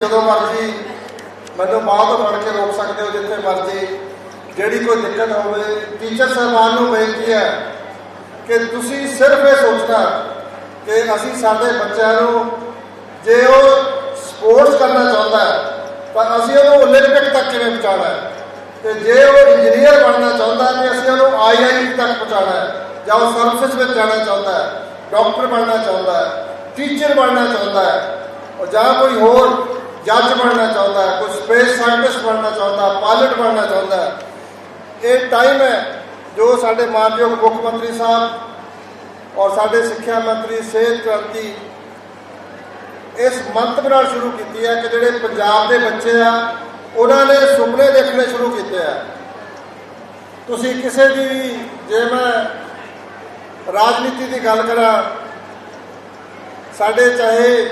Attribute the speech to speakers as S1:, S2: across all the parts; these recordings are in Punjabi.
S1: ਜਦੋਂ ਮਰਜ਼ੀ ਮੈਨੂੰ ਬਾਹਰ ਤੋਂ ਫੜ ਕੇ ਰੋਕ ਸਕਦੇ ਹੋ ਜਿੱਥੇ ਮਰਜ਼ੀ ਜਿਹੜੀ ਕੋਈ ਦਿੱਕਤ ਹੋਵੇ ਟੀਚਰ ਸਾਹਿਬਾਨ ਨੂੰ ਬੇਨਤੀ ਹੈ ਕਿ ਤੁਸੀਂ ਸਿਰਫ ਇਹ ਸੋਚਣਾ ਕਿ ਅਸੀਂ ਸਾਡੇ ਬੱਚਿਆਂ ਨੂੰ ਜੇ ਉਹ ਸਪੋਰਟਸ ਕਰਨਾ ਚਾਹੁੰਦਾ ਹੈ ਤਾਂ ਅਸੀਂ ਉਹਨੂੰ 올림픽 ਤੱਕ ਕਿਵੇਂ ਪਹੁੰਚਾਉਣਾ ਹੈ ਤੇ ਜੇ ਉਹ ਇੰਜੀਨੀਅਰ ਬਣਨਾ ਚਾਹੁੰਦਾ ਹੈ ਤੇ ਅਸੀਂ ਉਹਨੂੰ ਆਈਆਈਟੀ ਤੱਕ ਪਹੁੰਚਾਉਣਾ ਹੈ ਜਾਂ ਉਹ ਸਰਵਿਸ ਵਿੱਚ ਜਾਣਾ ਚਾਹੁੰਦਾ ਹੈ ਡਾਕਟਰ ਬਣਨਾ ਚਾਹੁੰਦਾ ਹੈ ਟੀਚਰ ਬਣਨਾ ਚਾਹੁੰਦਾ ਹੈ ਔਰ ਜਾਂ ਕੋਈ ਹੋਰ ਜੱਜ ਬਣਨਾ ਚਾਹੁੰਦਾ ਹੈ, ਕੋਈ ਸਪੇਸ ਸਾਇੰਟਿਸਟ ਬਣਨਾ ਚਾਹੁੰਦਾ ਪਾਇਲਟ ਬਣਨਾ ਚਾਹੁੰਦਾ ਹੈ। ਇਹ ਟਾਈਮ ਹੈ ਜੋ ਸਾਡੇ ਮਾਨਯੋਗ ਮੁੱਖ ਮੰਤਰੀ ਸਾਹਿਬ ਔਰ ਸਾਡੇ ਸਿੱਖਿਆ ਮੰਤਰੀ ਸਿਹਤ ਕ੍ਰਾਂਤੀ ਇਸ ਮੰਤਵ ਨਾਲ ਸ਼ੁਰੂ ਕੀਤੀ ਹੈ ਕਿ ਜਿਹੜੇ ਪੰਜਾਬ ਦੇ ਬੱਚੇ ਆ, ਉਹਨਾਂ ਨੇ ਸੁਪਨੇ ਦੇਖਣੇ ਸ਼ੁਰੂ ਕੀਤੇ ਆ। ਤੁਸੀਂ ਕਿਸੇ ਦੀ ਵੀ, ਜੇ ਮੈਂ ਰਾਜਨੀਤੀ ਦੀ ਗੱਲ ਕਰਾਂ, ਸਾਡੇ ਚਾਹੇ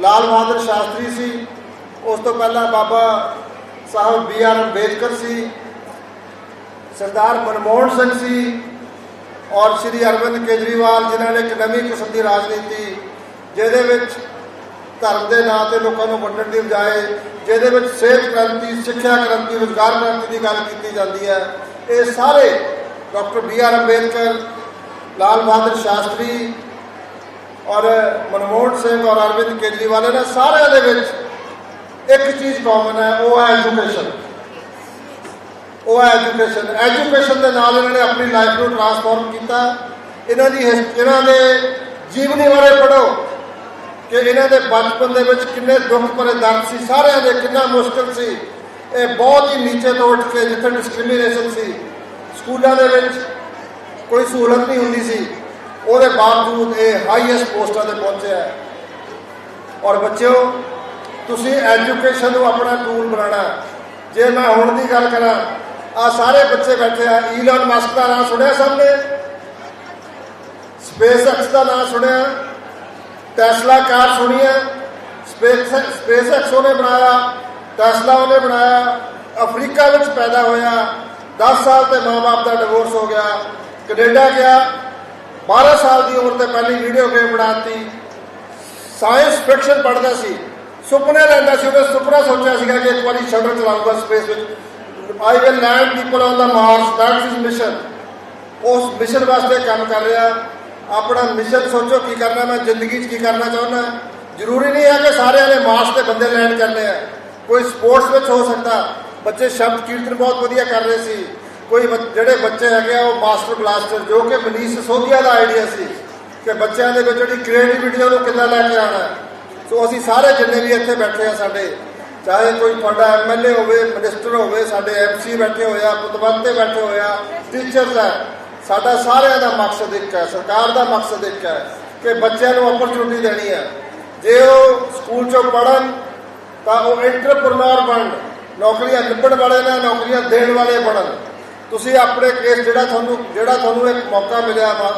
S1: ਲਾਲ ਬਹਾਦਰ ਸ਼ਾਸਤਰੀ ਸੀ। ਉਸ ਤੋਂ ਪਹਿਲਾਂ ਬਾਬਾ ਸਾਹਿਬ ਬੀ ਆਰ ਅੰਬੇਦਕਰ ਸੀ। ਸਰਦਾਰ ਮਨਮੋਹਨ ਸਿੰਘ ਸੀ ਔਰ ਸ਼੍ਰੀ ਅਰਵਿੰਦ ਕੇਜਰੀਵਾਲ, ਜਿਨ੍ਹਾਂ ਨੇ ਇੱਕ ਨਵੀਂ ਕਿਸਮ ਦੀ ਰਾਜਨੀਤੀ, ਜਿਹਦੇ ਵਿੱਚ ਧਰਮ ਦੇ ਨਾਂ ਤੇ ਲੋਕਾਂ ਨੂੰ ਵੰਡਣ ਦੀ ਬਜਾਏ, ਜਿਹਦੇ ਵਿੱਚ ਸਿਹਤ ਕ੍ਰਾਂਤੀ, ਸਿੱਖਿਆ ਕ੍ਰਾਂਤੀ, ਰੁਜ਼ਗਾਰ ਕ੍ਰਾਂਤੀ ਦੀ ਗੱਲ ਕੀਤੀ ਜਾਂਦੀ ਹੈ। ਇਹ ਸਾਰੇ doctor B R Ambedkar, Lal Bahadur Shastri ਔਰ ਮਨਮੋਹਨ ਸਿੰਘ ਔਰ ਅਰਵਿੰਦ ਕੇਜਰੀਵਾਲ, ਇਹਨਾਂ ਸਾਰਿਆਂ ਦੇ ਵਿੱਚ ਇੱਕ ਚੀਜ਼ ਕਾਮਨ ਹੈ, ਉਹ ਹੈ ਐਜੂਕੇਸ਼ਨ ਉਹ ਹੈ ਐਜੂਕੇਸ਼ਨ ਐਜੂਕੇਸ਼ਨ ਦੇ ਨਾਲ ਇਹਨਾਂ ਨੇ ਆਪਣੀ ਲਾਈਫ ਨੂੰ ਟਰਾਂਸਫਾਰਮ ਕੀਤਾ। ਇਹਨਾਂ ਦੀ ਇਹਨਾਂ ਦੇ ਜੀਵਨੀ ਬਾਰੇ ਪੜੋ ਕਿ ਇਹਨਾਂ ਦੇ ਬਚਪਨ ਦੇ ਵਿੱਚ ਕਿੰਨੇ ਦੁੱਖ ਭਰੇ ਦਰਦ ਸੀ, ਸਾਰਿਆਂ ਦੇ ਕਿੰਨਾ ਮੁਸ਼ਕਲ ਸੀ। ਇਹ ਬਹੁਤ ਹੀ ਨੀਚੇ ਤੋਂ ਉੱਠ ਕੇ ਜਿੱਥੇ ਡਿਸਕ੍ਰਿਮੀਨੇਸ਼ਨ ਸੀ, ਸਕੂਲਾਂ ਦੇ ਵਿੱਚ ਕੋਈ ਸਹੂਲਤ ਨਹੀਂ ਹੁੰਦੀ ਸੀ। ਉਹਦੇ ਬਾਵਜੂਦ ਇਹ ਹਾਈਐਸਟ ਪੋਸਟਾਂ ਤੇ ਪਹੁੰਚਿਆ ਹੈ। ਔਰ ਬੱਚਿਓ, ਤੁਸੀਂ ਐਜੂਕੇਸ਼ਨ ਨੂੰ ਆਪਣਾ ਟੂਲ ਬਣਾਉਣਾ ਜੇ ਮੈਂ ਹੁਣ ਦੀ ਗੱਲ ਕਰਾਂ ਆ ਸਾਰੇ ਬੱਚੇ ਬੈਠੇ ਆ ਈਲਨ ਮਸਕ ਦਾ ਨਾਮ ਸੁਣਿਆ ਸਭ ਨੇ? ਸਪੇਸ ਐਕਸ ਦਾ ਨਾਮ ਸੁਣਿਆ? ਟੈਸਲਾ ਕਾਰ ਸੁਣੀ ਹੈ? ਸਪੇਸ ਸਪੇਸ ਐਕਸ ਉਹਨੇ ਬਣਾਇਆ ਟੈਸਲਾ ਉਹਨੇ ਬਣਾਇਆ, ਅਫਰੀਕਾ ਵਿੱਚ ਪੈਦਾ ਹੋਇਆ 10 ਸਾਲ ਤੇ ਮਾਂ-ਬਾਪ ਦਾ ਡਿਵੋਰਸ ਹੋ ਗਿਆ, ਕੈਨੇਡਾ ਗਿਆ 12 ਸਾਲ ਦੀ ਉਮਰ ਤੇ ਪਹਿਲੀ ਵੀਡੀਓ ਗੇਮ ਬਣਾਤੀ। ਸਾਇੰਸ ਫਿਕਸ਼ਨ ਪੜ੍ਹਦਾ ਸੀ। ਸੁਪਨੇ ਲੈਂਦਾ ਸੀ ਉਹਨੇ ਸੁਪਨਾ ਸੋਚਿਆ ਸੀਗਾ ਕਿ ਇੱਕ ਵਾਰੀ ਸ਼ਟਰ ਚਲਾਊਗਾ ਸਪੇਸ ਵਿੱਚ। I will land people on the Mars that is mission ਉਸ ਮਿਸ਼ਨ ਵਾਸਤੇ ਕੰਮ ਕਰ ਰਿਹਾ। ਆਪਣਾ ਮਿਸ਼ਨ ਸੋਚੋ ਕੀ ਕਰਨਾ, ਮੈਂ ਜ਼ਿੰਦਗੀ 'ਚ ਕੀ ਕਰਨਾ ਚਾਹੁੰਦਾ। ਜ਼ਰੂਰੀ ਨਹੀਂ ਹੈ ਕਿ ਸਾਰਿਆਂ ਨੇ ਮਾਰਸ ਤੇ ਬੰਦੇ ਲੈਂਡ ਕਰਨੇ ਆ। ਕੋਈ ਸਪੋਰਟਸ ਵਿੱਚ ਹੋ ਸਕਦਾ। ਬੱਚੇ ਸ਼ਬਦ ਕੀਰਤਨ ਬਹੁਤ ਵਧੀਆ ਕਰ ਰਹੇ ਸੀ। ਕੋਈ ਜਿਹੜੇ ਬੱਚੇ ਹੈਗੇ ਆ, ਉਹ ਮਾਸਟਰ ਬਲਾਸਟਰ, ਜੋ ਕਿ ਮਨੀਸ਼ ਸੋਧੀਆ ਦਾ ਆਈਡੀਆ ਸੀ ਕਿ ਬੱਚਿਆਂ ਦੇ ਵਿੱਚ ਜਿਹੜੀ ਕ੍ਰੀਏਟੀਵਿਟੀ ਉਹਨੂੰ ਕਿੱਦਾਂ ਲੈ ਕੇ ਆਉਣਾ ਸੋ ਅਸੀਂ ਸਾਰੇ ਜਿੰਨੇ ਵੀ ਇੱਥੇ ਬੈਠੇ ਆ ਸਾਡੇ, ਚਾਹੇ ਕੋਈ ਤੁਹਾਡਾ ਐਮਐਲਏ ਹੋਵੇ ਮਿਨਿਸਟਰ ਹੋਵੇ, ਸਾਡੇ ਐਮਸੀ ਬੈਠੇ ਹੋਏ ਆ, ਪੁਤਵੰਤੇ ਬੈਠੇ ਹੋਏ ਆ ਟੀਚਰਸ ਹੈ ਸਾਡਾ ਸਾਰਿਆਂ ਦਾ ਮਕਸਦ ਇੱਕ ਹੈ, ਸਰਕਾਰ ਦਾ ਮਕਸਦ ਇੱਕ ਹੈ ਕਿ ਬੱਚਿਆਂ ਨੂੰ ਓਪਰਚੁਨਿਟੀ ਦੇਣੀ ਹੈ। ਜੇ ਉਹ ਸਕੂਲ ਚੋਂ ਪੜਨ ਤਾਂ ਉਹ ਐਂਟਰਪ੍ਰੈਨਰ ਬਣਨ, ਨੌਕਰੀਆਂ ਲੱਭਣ ਵਾਲੇ ਨਾ, ਨੌਕਰੀਆਂ ਦੇਣ ਵਾਲੇ ਬਣਨ। ਤੁਸੀਂ ਆਪਣੇ ਕੇਸ ਜਿਹੜਾ ਤੁਹਾਨੂੰ ਜਿਹੜਾ ਤੁਹਾਨੂੰ ਇੱਕ ਮੌਕਾ ਮਿਲਿਆ ਵਾ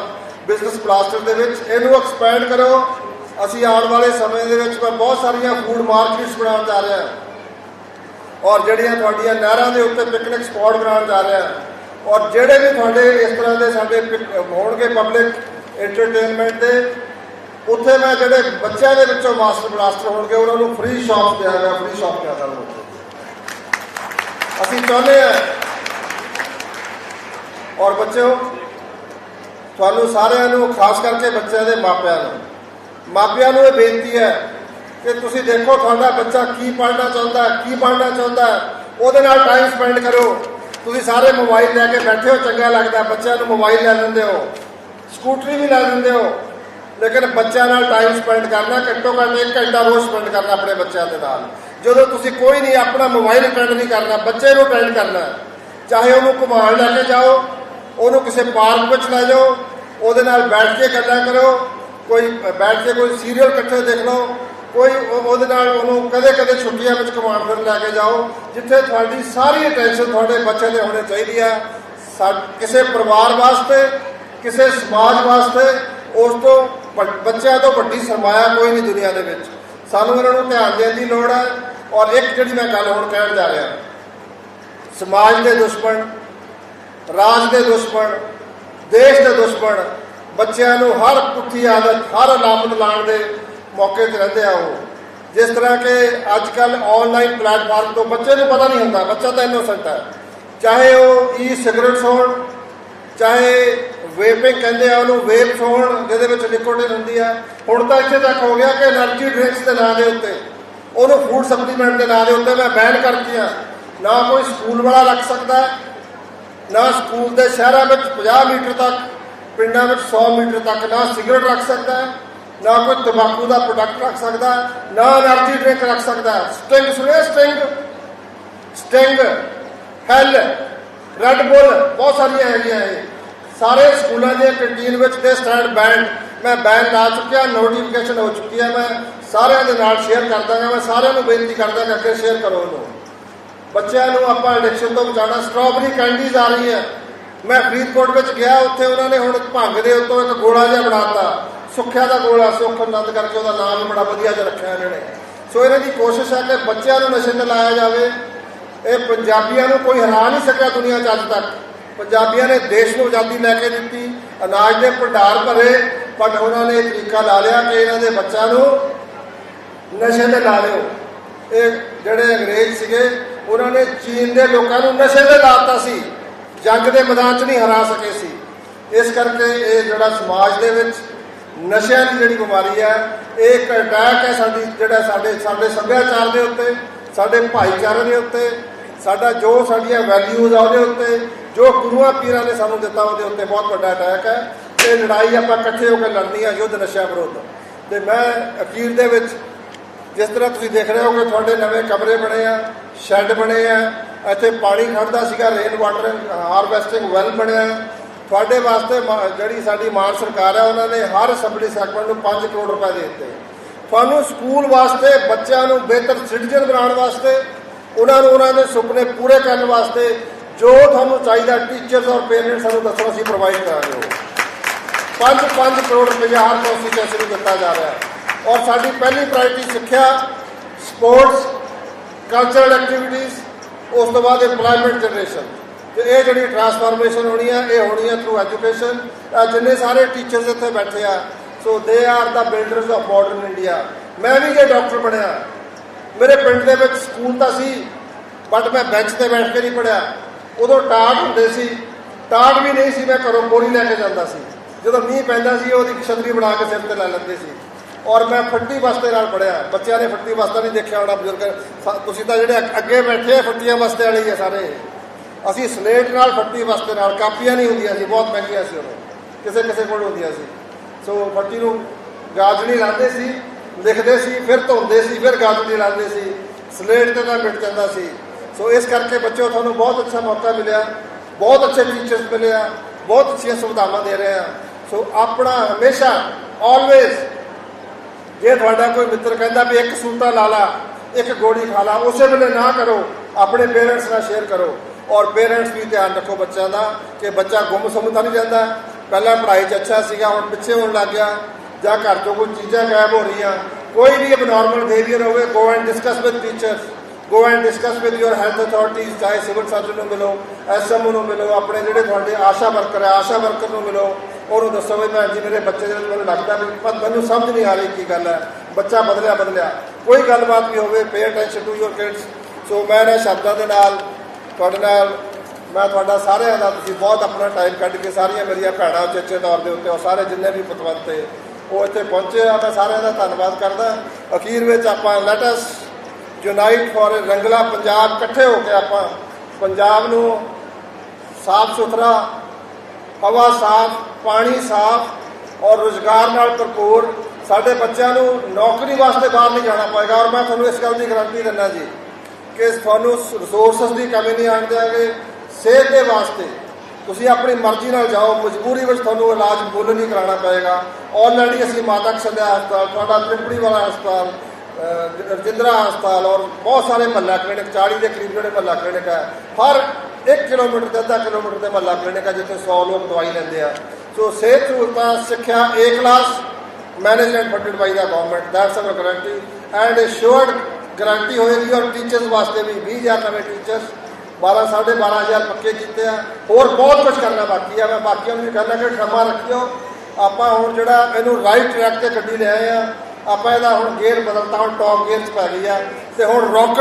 S1: ਬਿਜ਼ਨਸ ਪਲਾਸਟਰ ਦੇ ਵਿੱਚ, ਇਹਨੂੰ ਐਕਸਪੈਂਡ ਕਰੋ। ਅਸੀਂ ਆਉਣ ਵਾਲੇ ਸਮੇਂ ਦੇ ਵਿੱਚ ਮੈਂ ਬਹੁਤ ਸਾਰੀਆਂ ਫੂਡ ਮਾਰਕੀਟਸ ਬਣਾਉਣ ਜਾ ਰਿਹਾ ਔਰ ਜਿਹੜੀਆਂ ਤੁਹਾਡੀਆਂ ਨਹਿਰਾਂ ਦੇ ਉੱਤੇ ਪਿਕਨਿਕ ਸਪੌਟ ਬਣਾਉਣ ਜਾ ਰਿਹਾ ਔਰ ਜਿਹੜੇ ਵੀ ਤੁਹਾਡੇ ਇਸ ਤਰ੍ਹਾਂ ਦੇ ਸਾਡੇ ਪਿਕ- ਹੋਣਗੇ ਪਬਲਿਕ ਐਂਟਰਟੇਨਮੈਂਟ ਦੇ, ਉੱਥੇ ਮੈਂ ਜਿਹੜੇ ਬੱਚਿਆਂ ਦੇ ਵਿੱਚੋਂ ਮਾਸਟਰ ਬਲਾਸਟਰ ਹੋਣਗੇ, ਉਹਨਾਂ ਨੂੰ ਫ੍ਰੀ ਸ਼ਾਪ ਦਿਆਂਗਾ ਫ੍ਰੀ ਸ਼ਾਪ ਦਿਆ ਕਰਾਂਗਾ ਅਸੀਂ ਚਾਹੁੰਦੇ ਹਾਂ ਔਰ ਬੱਚਿਓ, ਤੁਹਾਨੂੰ ਸਾਰਿਆਂ ਨੂੰ, ਖਾਸ ਕਰਕੇ ਬੱਚਿਆਂ ਦੇ ਮਾਪਿਆਂ ਨੂੰ ਮਾਪਿਆਂ ਨੂੰ ਇਹ ਬੇਨਤੀ ਹੈ ਕਿ ਤੁਸੀਂ ਦੇਖੋ ਤੁਹਾਡਾ ਬੱਚਾ ਕੀ ਪੜ੍ਹਨਾ ਚਾਹੁੰਦਾ ਹੈ, ਕੀ ਪੜ੍ਹਨਾ ਚਾਹੁੰਦਾ ਹੈ, ਉਹਦੇ ਨਾਲ ਟਾਈਮ ਸਪੈਂਡ ਕਰੋ ਤੁਸੀਂ ਸਾਰੇ ਮੋਬਾਈਲ ਲੈ ਕੇ ਬੈਠੇ ਹੋ, ਚੰਗਾ ਲੱਗਦਾ, ਬੱਚਿਆਂ ਨੂੰ ਮੋਬਾਈਲ ਲੈ ਦਿੰਦੇ ਹੋ ਸਕੂਟਰੀ ਵੀ ਲੈ ਦਿੰਦੇ ਹੋ, ਲੇਕਿਨ ਬੱਚਿਆਂ ਨਾਲ ਟਾਈਮ ਸਪੈਂਡ ਕਰਨਾ, ਘੱਟੋ ਘੱਟ ਇੱਕ ਘੰਟਾ ਰੋਜ਼ ਸਪੈਂਡ ਕਰਨਾ ਆਪਣੇ ਬੱਚਿਆਂ ਦੇ ਨਾਲ। ਜਦੋਂ ਤੁਸੀਂ ਕੋਈ ਨਹੀਂ, ਆਪਣਾ ਮੋਬਾਈਲ ਅਟੈਂਡ ਨਹੀਂ ਕਰਨਾ, ਬੱਚੇ ਨੂੰ ਅਟੈਂਡ ਕਰਨਾ, ਚਾਹੇ ਉਹਨੂੰ ਘੁਮਾਉਣ ਲੈ ਕੇ ਜਾਓ ਉਹਨੂੰ ਕਿਸੇ ਪਾਰਕ ਵਿੱਚ ਲੈ ਜਾਓ, ਉਹਦੇ ਨਾਲ ਬੈਠ ਕੇ ਗੱਲਾਂ ਕਰੋ, ਕੋਈ ਬੈਠ ਕੇ ਕੋਈ ਸੀਰੀਅਲ ਇਕੱਠੇ ਦੇਖ ਲਓ, ਕੋਈ ਉਹਦੇ ਨਾਲ ਉਹਨੂੰ ਕਦੇ ਕਦੇ ਛੁੱਟੀਆਂ ਵਿੱਚ ਘੁਮਾਉਣ ਫਿਰ ਲੈ ਕੇ ਜਾਓ, ਜਿੱਥੇ ਤੁਹਾਡੀ ਸਾਰੀ ਅਟੈਂਸ਼ਨ ਤੁਹਾਡੇ ਬੱਚੇ ਤੇ ਹੋਣੀ ਚਾਹੀਦੀ ਹੈ ਸਾ- ਕਿਸੇ ਪਰਿਵਾਰ ਵਾਸਤੇ, ਕਿਸੇ ਸਮਾਜ ਵਾਸਤੇ, ਉਸ ਤੋਂ ਬੱਚਿਆਂ ਤੋਂ ਵੱਡੀ ਸਰਮਾਇਆ ਕੋਈ ਨਹੀਂ ਦੁਨੀਆ ਦੇ ਵਿੱਚ। ਸਾਨੂੰ ਇਹਨਾਂ ਨੂੰ ਧਿਆਨ ਦੇਣ ਦੀ ਲੋੜ ਹੈ ਔਰ ਇੱਕ ਜਿਹੜੀ ਮੈਂ ਗੱਲ ਹੁਣ ਕਹਿਣ ਜਾ ਰਿਹਾ, ਸਮਾਜ ਦੇ ਦੁਸ਼ਮਣ ਰਾਜ ਦੇ ਦੁਸ਼ਮਣ, ਦੇਸ਼ ਦੇ ਦੁਸ਼ਮਣ, ਬੱਚਿਆਂ ਨੂੰ ਹਰ ਪੁੱਠੀ ਆਦਤ, ਹਰ ਅਲਾਮਤ ਲਾਣ ਦੇ ਮੌਕੇ ਤੇ ਰਹਿੰਦੇ ਆ ਉਹ। ਜਿਸ ਤਰ੍ਹਾਂ ਕਿ ਅੱਜ ਕੱਲ ਆਨਲਾਈਨ ਪਲੇਟਫਾਰਮ ਤੋਂ ਬੱਚੇ ਨੂੰ ਪਤਾ ਨਹੀਂ ਹੁੰਦਾ, ਬੱਚਾ ਤਾਂ ਇਨੋਸੈਂਟ ਹੈ। ਚਾਹੇ ਉਹ ਈ ਸਿਗਰਟਸ ਹੋਣ, ਚਾਹੇ ਵੇਪਿੰਗ ਕਹਿੰਦੇ ਆ ਉਹਨੂੰ ਵੇਪਸ ਹੋਣ, ਜਿਹਦੇ ਵਿੱਚ ਨਿਕੋਟਿਨ ਹੁੰਦੀ ਆ। ਹੁਣ ਤਾਂ ਇੱਥੇ ਤੱਕ ਹੋ ਗਿਆ ਕਿ એનર્ਜੀ ਡਰਿੰਕਸ ਦੇ ਨਾਂ ਦੇ ਉੱਤੇ, ਉਹਨੂੰ ਫੂਡ ਸਪਲੀਮੈਂਟ ਦੇ ਨਾਂ ਦੇ ਉੱਤੇ ਮੈਂ ਬੈਨ ਕਰਤੀ ਆ ਨਾ ਕੋਈ ਸਕੂਲ ਵਾਲਾ ਰੱਖ ਸਕਦਾ ਨਾ ਸਕੂਲ ਦੇ ਸ਼ਹਿਰਾਂ ਵਿੱਚ 50 ਮੀਟਰ ਤੱਕ, ਪਿੰਡਾਂ ਵਿੱਚ 100 ਮੀਟਰ ਤੱਕ ਨਾ ਸਿਗਰਟ ਰੱਖ ਸਕਦਾ ਹੈ ਨਾ ਕੋਈ ਤੰਬਾਕੂ ਦਾ ਪ੍ਰੋਡਕਟ ਰੱਖ ਸਕਦਾ, ਨਾ એનર્ਜੀ ਡਰਿੰਕ ਰੱਖ ਸਕਦਾ। ਸਟਿੰਗ ਸੁਣੇ Sting Sting Hell Red Bull ਬਹੁਤ ਸਾਰੀਆਂ ਹੈਗੀਆਂ ਇਹ। ਸਾਰੇ ਸਕੂਲਾਂ ਦੇ ਕੰਟੀਨ ਵਿੱਚ ਦੇ ਸਟੈਂਡ ਬੈਂਡ ਮੈਂ ਬੈਂਡ ਲਾ ਚੁੱਕਿਆ ਨੋਟੀਫਿਕੇਸ਼ਨ ਹੋ ਚੁੱਕੀ ਹੈ ਮੈਂ। ਸਾਰਿਆਂ ਦੇ ਨਾਲ ਸ਼ੇਅਰ ਕਰਦਾ ਹਾਂ ਮੈਂ ਸਾਰਿਆਂ ਨੂੰ ਬੇਨਤੀ ਕਰਦਾ ਕਿ ਅੱਗੇ ਸ਼ੇਅਰ ਕਰੋ ਉਹਨੂੰ ਬੱਚਿਆਂ ਨੂੰ ਆਪਾਂ ਐਡਿਕਸ਼ਨ ਤੋਂ ਬਚਾਉਣਾ ਸਟ੍ਰਾਬੇਰੀ ਕੈਂਡੀਜ਼ ਆ ਰਹੀ ਹੈ। ਮੈਂ ਫਰੀਦਕੋਟ ਵਿੱਚ ਗਿਆ, ਉੱਥੇ ਉਹਨਾਂ ਨੇ ਹੁਣ ਭੰਗ ਦੇ ਉੱਤੋਂ ਇੱਕ ਗੋਲਾ ਜਿਹਾ ਬਣਾਤਾ। ਸੁੱਖਿਆ ਦਾ ਗੋਲਾ, ਸੁੱਖ ਆਨੰਦ ਕਰਕੇ ਉਹਦਾ ਨਾਮ ਬੜਾ ਵਧੀਆ ਜਿਹਾ ਰੱਖਿਆ ਇਹਨਾਂ ਨੇ। ਸੋ ਇਹਨਾਂ ਦੀ ਕੋਸ਼ਿਸ਼ ਹੈ ਕਿ ਬੱਚਿਆਂ ਨੂੰ ਨਸ਼ੇ ਤੇ ਲਾਇਆ ਜਾਵੇ। ਇਹ ਪੰਜਾਬੀਆਂ ਨੂੰ ਕੋਈ ਹਰਾ ਨਹੀਂ ਸਕਿਆ ਦੁਨੀਆ 'ਚ ਅੱਜ ਤੱਕ। ਪੰਜਾਬੀਆਂ ਨੇ ਦੇਸ਼ ਨੂੰ ਆਜ਼ਾਦੀ ਲੈ ਕੇ ਦਿੱਤੀ, ਅਨਾਜ ਦੇ ਭੰਡਾਰ ਭਰੇ, ਪਰ ਉਹਨਾਂ ਨੇ ਇਹ ਤਰੀਕਾ ਲਾ ਲਿਆ ਕਿ ਇਹਨਾਂ ਦੇ ਬੱਚਿਆਂ ਨੂੰ ਨਸ਼ੇ ਤੇ ਲਾ ਲਿਓ। ਇਹ ਜਿਹੜੇ ਅੰਗਰੇਜ਼ ਸੀਗੇ ਉਹਨਾਂ ਨੇ ਚੀਨ ਦੇ ਲੋਕਾਂ ਨੂੰ ਨਸ਼ੇ ਦੇ ਲਾਤਾ ਸੀ। ਜੰਗ ਦੇ ਮੈਦਾਨ 'ਚ ਨਹੀਂ ਹਰਾ ਸਕੇ ਸੀ। ਇਸ ਕਰਕੇ ਇਹ ਜਿਹੜਾ ਸਮਾਜ ਦੇ ਵਿੱਚ ਨਸ਼ਿਆਂ ਦੀ ਜਿਹੜੀ ਬਿਮਾਰੀ ਹੈ, ਇਹ ਇੱਕ ਅਟੈਕ ਹੈ ਸਾਡੀ, ਜਿਹੜਾ ਸਾਡੇ ਸਾਡੇ ਸੱਭਿਆਚਾਰ ਦੇ ਉੱਤੇ, ਸਾਡੇ ਭਾਈਚਾਰੇ ਦੇ ਉੱਤੇ, ਸਾਡਾ ਜੋ ਸਾਡੀਆਂ ਵੈਲਿਊਜ਼ ਆ ਉਹਦੇ ਉੱਤੇ, ਜੋ ਗੁਰੂਆਂ ਪੀਰਾਂ ਨੇ ਸਾਨੂੰ ਦਿੱਤਾ ਉਹਦੇ ਉੱਤੇ ਬਹੁਤ ਵੱਡਾ ਅਟੈਕ ਹੈ। ਇਹ ਲੜਾਈ ਆਪਾਂ ਇਕੱਠੇ ਹੋ ਕੇ ਲੜਨੀ ਹੈ ਯੁੱਧ ਨਸ਼ਿਆਂ ਵਿਰੁੱਧ। ਤੇ ਮੈਂ ਅਖੀਰ ਦੇ ਵਿੱਚ ਜਿਸ ਤਰ੍ਹਾਂ ਤੁਸੀਂ ਦੇਖ ਰਹੇ ਹੋ ਕਿ ਤੁਹਾਡੇ ਨਵੇਂ ਕਮਰੇ ਬਣੇ ਆ, ਸ਼ੈੱਡ ਬਣੇ ਆ, ਇੱਥੇ ਪਾਣੀ ਖੜਦਾ ਸੀਗਾ ਰੇਨ ਵਾਟਰ ਹਾਰਵੈਸਟਿੰਗ ਵੈਲ ਬਣਿਆ। ਤੁਹਾਡੇ ਵਾਸਤੇ ਮਾ- ਜਿਹੜੀ ਸਾਡੀ ਮਾਨ ਸਰਕਾਰ ਹੈ ਉਹਨਾਂ ਨੇ ਹਰ ਅਸੈਂਬਲੀ ਸੈਗਮੈਂਟ ਨੂੰ 5 ਕਰੋੜ ਰੁਪਏ ਦੇ ਦਿੱਤੇ। ਤੁਹਾਨੂੰ ਸਕੂਲ ਵਾਸਤੇ, ਬੱਚਿਆਂ ਨੂੰ ਬਿਹਤਰ ਸਿਟੀਜ਼ਨ ਬਣਾਉਣ ਵਾਸਤੇ, ਉਹਨਾਂ ਨੂੰ ਉਹਨਾਂ ਦੇ ਸੁਪਨੇ ਪੂਰੇ ਕਰਨ ਵਾਸਤੇ, ਜੋ ਤੁਹਾਨੂੰ ਚਾਹੀਦਾ ਟੀਚਰਸ ਔਰ ਪੇਰੈਂਟਸ ਸਾਨੂੰ ਦੱਸੋ, ਅਸੀਂ ਪ੍ਰੋਵਾਈਡ ਕਰਾਂਗੇ ਉਹ। 5-5 ਕਰੋੜ ਰੁਪਏ ਹਰ ਕੌਂਸਟੀਟਿਊਸ਼ਨ ਨੂੰ ਦਿੱਤਾ ਜਾ ਰਿਹਾ। ਹੈ ਔਰ ਸਾਡੀ ਪਹਿਲੀ ਪ੍ਰਾਇੋਰਟੀ ਸਿੱਖਿਆ ਸਪੋਰਟਸ ਕਲਚਰਲ ਐਕਟੀਵਿਟੀਜ਼ ਉਸ ਤੋਂ ਬਾਅਦ EMPLOYMENT ਜਨਰੇਸ਼ਨ ਤੇ ਇਹ ਜਿਹੜੀ ਟਰਾਂਸਫਾਰਮੇਸ਼ਨ ਹੋਣੀ ਹੈ ਇਹ ਹੋਣੀ ਹੈ ਥਰੂ ਐਜੂਕੇਸ਼ਨ ਜਿੰਨੇ ਸਾਰੇ ਟੀਚਰਸ ਇੱਥੇ ਬੈਠੇ ਆ so they are the builders of modern India ਮੈਂ ਵੀ ਜੇ ਡਾਕਟਰ ਬਣਿਆ, ਮੇਰੇ ਪਿੰਡ ਦੇ ਵਿੱਚ ਸਕੂਲ ਤਾਂ ਸੀ ਬਟ ਮੈਂ ਬੈਂਚ ਤੇ ਬੈਠ ਕੇ ਨਹੀਂ ਪੜਿਆ ਉਦੋਂ ਟਾਟ ਹੁੰਦੇ ਸੀ ਟਾਟ ਵੀ ਨਹੀਂ ਸੀ, ਮੈਂ ਘਰੋਂ ਬੋਰੀ ਲੈ ਕੇ ਜਾਂਦਾ ਸੀ। ਜਦੋਂ ਮੀਂਹ ਪੈਂਦਾ ਸੀ, ਉਹਦੀ ਛਤਰੀ ਬਣਾ ਕੇ ਸਿਰ ਤੇ ਲੈ ਲੈਂਦੇ ਸੀ। ਔਰ ਮੈਂ ਫੱਟੀ ਬਸਤੇ ਨਾਲ ਪੜਿਆ। ਬੱਚਿਆਂ ਨੇ ਫੱਟੀ ਬਸਤਾ ਨਹੀਂ ਦੇਖਿਆ ਹੋਣਾ, ਬਜ਼ੁਰਗ। ਸਾ- ਤੁਸੀਂ ਤਾਂ ਜਿਹੜੇ ਅੱਗੇ ਬੈਠੇ ਫੱਟੀਆਂ ਬਸਤੇ ਵਾਲੇ ਹੀ ਆ ਸਾਰੇ। ਅਸੀਂ ਸਲੇਟ ਨਾਲ ਫੱਟੀ ਬਸਤੇ ਨਾਲ, ਕਾਪੀਆਂ ਨਹੀਂ ਹੁੰਦੀਆਂ ਸੀ, ਬਹੁਤ ਮਹਿੰਗੀਆਂ ਸੀ ਉਹ। ਕਿਸੇ ਕਿਸੇ ਕੋਲ ਹੁੰਦੀਆਂ ਸੀ। ਸੋ ਫੱਟੀ ਨੂੰ ਗਾਜਣੀ ਲਾਉਂਦੇ ਸੀ, ਲਿਖਦੇ ਸੀ, ਫਿਰ ਧੋਂਦੇ ਸੀ, ਫਿਰ ਗਾਜਣੀ ਲਾਉਂਦੇ ਸੀ। ਸਲੇਟ ਤੇ ਤਾਂ ਮਿਟ ਜਾਂਦਾ ਸੀ। ਸੋ ਇਸ ਕਰਕੇ ਬੱਚਿਓ, ਤੁਹਾਨੂੰ ਬਹੁਤ ਅੱਛਾ ਮੌਕਾ ਮਿਲਿਆ, ਬਹੁਤ ਅੱਛੇ ਟੀਚਰਸ ਮਿਲੇ ਆ, ਬਹੁਤ ਅੱਛੀਆਂ ਸੁਵਿਧਾਵਾਂ ਦੇ ਰਹੇ ਆ। ਸੋ ਆਪਣਾ ਹਮੇਸ਼ਾ ਆਲਵੇਜ਼ ਜੇ ਤੁਹਾਡਾ ਕੋਈ ਮਿੱਤਰ ਕਹਿੰਦਾ ਵੀ ਇੱਕ ਸੂਤਾ ਲਾ ਲਾ, ਇੱਕ ਗੋਲੀ ਖਾ ਲਾ, ਉਸੇ ਵੇਲੇ ਨਾ ਕਰੋ, ਆਪਣੇ ਪੇਰੈਂਟਸ ਨਾਲ ਸ਼ੇਅਰ ਕਰੋ। ਔਰ ਪੇਰੈਂਟਸ ਵੀ ਧਿਆਨ ਰੱਖੋ ਬੱਚਿਆਂ ਦਾ, ਕਿ ਬੱਚਾ ਗੁੰਮ ਸੁੰਮ ਤਾਂ ਨਹੀਂ ਜਾਂਦਾ। ਪਹਿਲਾਂ ਪੜ੍ਹਾਈ 'ਚ ਅੱਛਾ ਸੀਗਾ, ਹੁਣ ਪਿੱਛੇ ਹੋਣ ਲੱਗ ਗਿਆ। ਜਾਂ ਘਰ ਤੋਂ ਕੋਈ ਚੀਜ਼ਾਂ ਗਾਇਬ ਹੋ ਰਹੀਆਂ। ਕੋਈ ਵੀ ਅਬਨੋਰਮਲ ਬਿਹੇਵੀਅਰ ਹੋਵੇ go and discuss with teachers go and discuss with your health authorities ਚਾਹੇ ਸਿਵਲ ਸਰਜਨ ਨੂੰ ਮਿਲੋ ਐਸਐਮਓ ਨੂੰ ਮਿਲੋ, ਆਪਣੇ ਜਿਹੜੇ ਤੁਹਾਡੇ ਆਸ਼ਾ ਵਰਕਰ ਹੈ, ਆਸ਼ਾ ਵਰਕਰ ਨੂੰ ਮਿਲੋ। ਉਹਨੂੰ ਦੱਸੋ ਵੀ ਭੈਣ ਜੀ, ਮੇਰੇ ਬੱਚੇ ਦੇ ਵਿੱਚ ਮੈਨੂੰ ਲੱਗਦਾ ਵੀ ਪਰ ਮੈਨੂੰ ਸਮਝ ਨਹੀਂ ਆ ਰਹੀ ਕੀ ਗੱਲ ਹੈ। ਬੱਚਾ ਬਦਲਿਆ ਬਦਲਿਆ। ਕੋਈ ਗੱਲਬਾਤ ਵੀ ਹੋਵੇ pay attention to your kids so ਮੈਂ ਇਹਨਾਂ ਸ਼ਬਦਾਂ ਦੇ ਨਾਲ, ਤੁਹਾਡੇ ਨਾਲ, ਮੈਂ ਤੁਹਾਡਾ ਸਾਰਿਆਂ ਦਾ ਤੁਸੀਂ ਬਹੁਤ ਆਪਣਾ ਟਾਈਮ ਕੱਢ ਕੇ ਸਾਰੀਆਂ ਮੇਰੀਆਂ ਭੈਣਾਂ, ਚੇਚੇ ਤੌਰ ਦੇ ਉੱਤੇ, ਉਹ ਸਾਰੇ ਜਿੰਨੇ ਵੀ ਪਤਵੰਤ ਤੇ ਉਹ ਇੱਥੇ ਪਹੁੰਚੇ ਆ, ਮੈਂ ਸਾਰਿਆਂ ਦਾ ਧੰਨਵਾਦ ਕਰਦਾ। ਅਖੀਰ ਵਿੱਚ ਆਪਾਂ let us unite for Rangla Punjab ਇਕੱਠੇ ਹੋ ਕੇ ਆਪਾਂ ਪੰਜਾਬ ਨੂੰ ਸਾਫ਼ ਸੁਥਰਾ ਹਵਾ ਸਾਫ਼, ਪਾਣੀ ਸਾਫ਼ ਔਰ ਰੋਜ਼ਗਾਰ ਨਾਲ ਭਰਪੂਰ ਸਾਡੇ ਬੱਚਿਆਂ ਨੂੰ ਨੌਕਰੀ ਵਾਸਤੇ ਬਾਹਰ ਨਹੀਂ ਜਾਣਾ ਪਏਗਾ ਔਰ ਮੈਂ ਤੁਹਾਨੂੰ ਇਸ ਗੱਲ ਦੀ ਗਾਰੰਟੀ ਦਿੰਦਾ ਜੀ ਕਿ ਤੁਹਾਨੂੰ ਰਿਸੋਰਸਸ ਦੀ ਕਮੀ ਨਹੀਂ ਆਣ ਦਿਆਂਗੇ, ਸਿਹਤ ਦੇ ਵਾਸਤੇ ਤੁਸੀਂ ਆਪਣੀ ਮਰਜ਼ੀ ਨਾਲ ਜਾਓ, ਮਜਬੂਰੀ ਵਿੱਚ ਤੁਹਾਨੂੰ ਇਲਾਜ ਮੁੱਲ ਨਹੀਂ ਕਰਾਉਣਾ ਪਏਗਾ। ਆਲਰੇਡੀ ਅਸੀਂ ਮਾਤਾ ਕਸਲਿਆ ਹਸਪਤਾਲ, ਤੁਹਾਡਾ ਤ੍ਰਿਪੜੀ ਵਾਲਾ ਹਸਪਤਾਲ ਰਜਿੰਦਰਾ ਹਸਪਤਾਲ ਔਰ ਬਹੁਤ ਸਾਰੇ ਮਹੱਲਾ ਕਲੀਨਿਕ 40 ਦੇ ਕਰੀਬ ਜਿਹੜੇ ਮਹੱਲਾ ਕਲੀਨਿਕ ਹੈ, ਹਰ 1 ਕਿਲੋਮੀਟਰ ਤੇ ਅੱਧਾ ਕਿਲੋਮੀਟਰ ਦੇ ਮਹੱਲਾ ਕਲੀਨਿਕ ਹੈ, ਜਿੱਥੇ 100 ਲੋਕ ਦਵਾਈ ਲੈਂਦੇ ਆ। ਸੋ ਸਿਹਤ ਸਹੂਲਤਾਂ, ਸਿੱਖਿਆ a class managed funded by the government that's our guarantee and assured guarantee ਹੋਏਗੀ ਔਰ ਟੀਚਰਸ ਵਾਸਤੇ ਵੀ 20000 ਨਵੇਂ ਟੀਚਰਸ 12 12500 ਪੱਕੇ ਕੀਤੇ ਆ। ਹੋਰ ਬਹੁਤ ਕੁਝ ਕਰਨਾ ਬਾਕੀ ਆ। ਮੈਂ ਬਾਕੀਆਂ ਨੂੰ ਵੀ ਕਹਿੰਦਾ ਕਿ ਖਮਾ ਰੱਖਿਓ। ਆਪਾਂ ਹੁਣ ਜਿਹੜਾ ਇਹਨੂੰ ਰਾਈਟ ਟਰੈਕ ਤੇ ਗੱਡੀ ਲੈ ਆਏ ਆ ਆਪਾਂ ਇਹਦਾ ਹੁਣ ਗੇਅਰ ਬਦਲਤਾ, ਹੁਣ ਟੌਪ ਗੇਅਰ 'ਚ ਪੈ ਗਈ ਆ ਤੇ ਹੁਣ ਰਾਕਟ